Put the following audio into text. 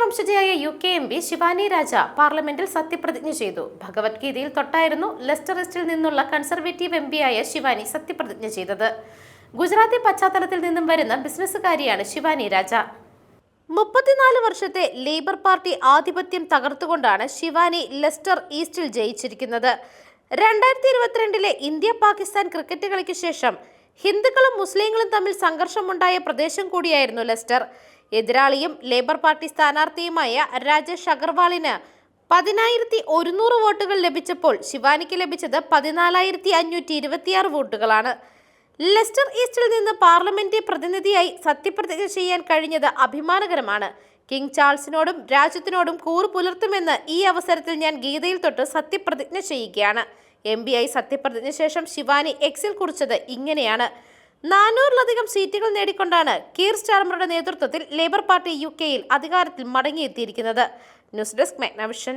വംശജയായ U K M P Shivani Raja പാർലമെന്റിൽ സത്യപ്രതിജ്ഞ ചെയ്തു. ഭഗവത്ഗീതയിൽ തൊട്ടായിരുന്നു ലെസ്റ്ററിസ്റ്റിൽ നിന്നുള്ള കൺസർവേറ്റീവ് എം പിയായ ശിവാനി സത്യപ്രതിജ്ഞ ചെയ്തത്. ഗുജറാത്തി പശ്ചാത്തലത്തിൽ നിന്നും വരുന്ന ബിസിനസ്സുകാരിയാണ് ശിവാനി രാജ. മുപ്പത്തിനാല് വർഷത്തെ ലേബർ പാർട്ടി ആധിപത്യം തകർത്തുകൊണ്ടാണ് ശിവാനി ലെസ്റ്റർ ഈസ്റ്റിൽ ജയിച്ചിരിക്കുന്നത്. രണ്ടായിരത്തി ഇരുപത്തിരണ്ടിലെ ഇന്ത്യ പാകിസ്ഥാൻ ക്രിക്കറ്റ് കളിക്ക് ശേഷം ഹിന്ദുക്കളും മുസ്ലിങ്ങളും തമ്മിൽ സംഘർഷമുണ്ടായ പ്രദേശം കൂടിയായിരുന്നു ലെസ്റ്റർ. എതിരാളിയും ലേബർ പാർട്ടി സ്ഥാനാർത്ഥിയുമായ രാജേഷ് അഗർവാളിന് പതിനായിരത്തി ഒരുന്നൂറ് വോട്ടുകൾ ലഭിച്ചപ്പോൾ ശിവാനിക്ക് ലഭിച്ചത് പതിനാലായിരത്തി അഞ്ഞൂറ്റി ഇരുപത്തിയാറ് വോട്ടുകളാണ്. ലെസ്റ്റർ ഈസ്റ്റിൽ നിന്ന് പാർലമെന്റ് പ്രതിനിധിയായി സത്യപ്രതിജ്ഞ ചെയ്യാൻ കഴിഞ്ഞത് അഭിമാനകരമാണ്. കിങ് ചാൾസിനോടും രാജ്യത്തിനോടും കൂറു പുലർത്തുമെന്ന് ഈ അവസരത്തിൽ ഞാൻ ഗീതയിൽ തൊട്ട് സത്യപ്രതിജ്ഞ ചെയ്യുകയാണ്. എം ബി ഐ സത്യപ്രതിജ്ഞ ശേഷം ശിവാനി എക്സിൽ കുറിച്ചത് ഇങ്ങനെയാണ്. നാനൂറിലധികം സീറ്റുകൾ നേടിക്കൊണ്ടാണ് കീർ സ്റ്റാർമറുടെ നേതൃത്വത്തിൽ ലേബർ പാർട്ടി യു കെയിൽ അധികാരത്തിൽ മടങ്ങിയെത്തിയിരിക്കുന്നത്. News desk Magnavision.